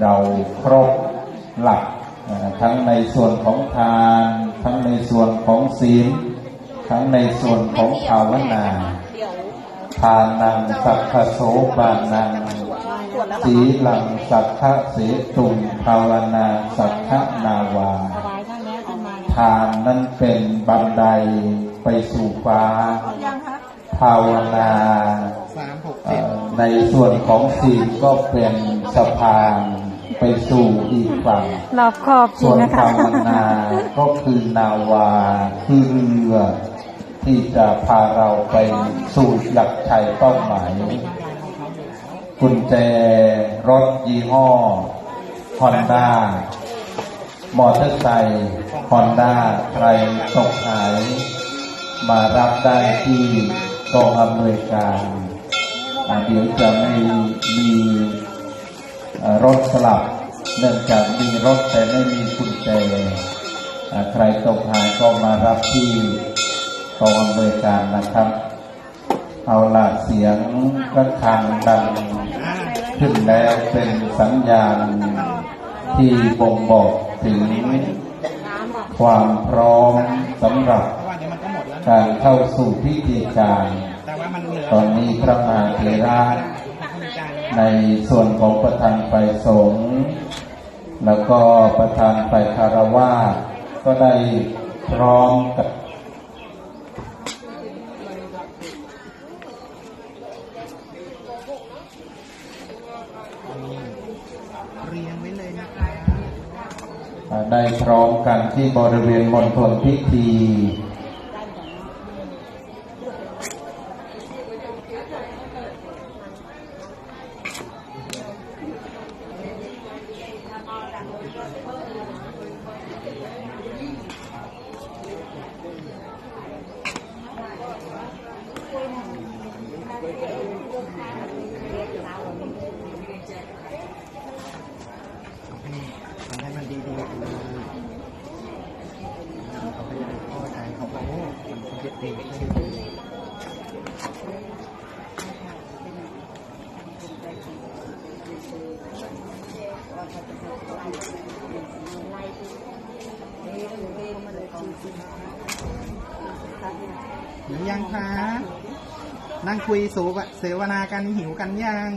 เราครบหลักอ่าทั้งในส่วนของทาน ทั้งในส่วนของศีล ทั้งในส่วนของภาวนาเดี๋ยวทานังสัพพโสปานังตรวจแล้วเหรอสีลังสัพพะเสตุงภาวนาสัพพะนาวาสบายข้างนี้ขึ้นมาทานนั้นเป็นบันไดไปสู่ฟ้ายังคะภาวนา ในส่วนของศีลก็เป็นสะพานไปสู่อีกฝั่งรอบครอบจริส่งวนนะคะภาวนาก็คือนาวาคือเรือที่จะพาเราไปสู่หลักชัยเป้าหมาย กุญแจรถยี่ห้อฮอนด้ามอเตอร์ไซค์ฮอนด้าใครตกหาย มารับได้ที่กองอำนวยการอ่า เดี๋ยวจะไม่มีรถสลับ เนื่องจากมีรถแต่ไม่มีกุญแจอ่ใครตกหายก็มารับที่กองอำนวยการนะครับ เอาละเสียงระฆังดังขึ้นแล้วเป็นสัญญาณที่บ่งบอกถึงความพร้อมสำหรับการเข้าสู่พิธีการ ตอนนี้พระมหาเถระผู้มีกาในส่วนของประธานไปสงฆ์แล้วก็ประธานไปคารวาสก็ได้พร้อมกับเรียงไว้เลยนได้พร้อมกันที่บริเวณมณฑลพิธี ทำให้มันดีๆเลยเขาไปยังพ่อใจเขาบอกโอ้มันเจ็บเองไม่ได้ดี หรือยังคะ นั่งคุยสูบเสวนากันหิวกันยัง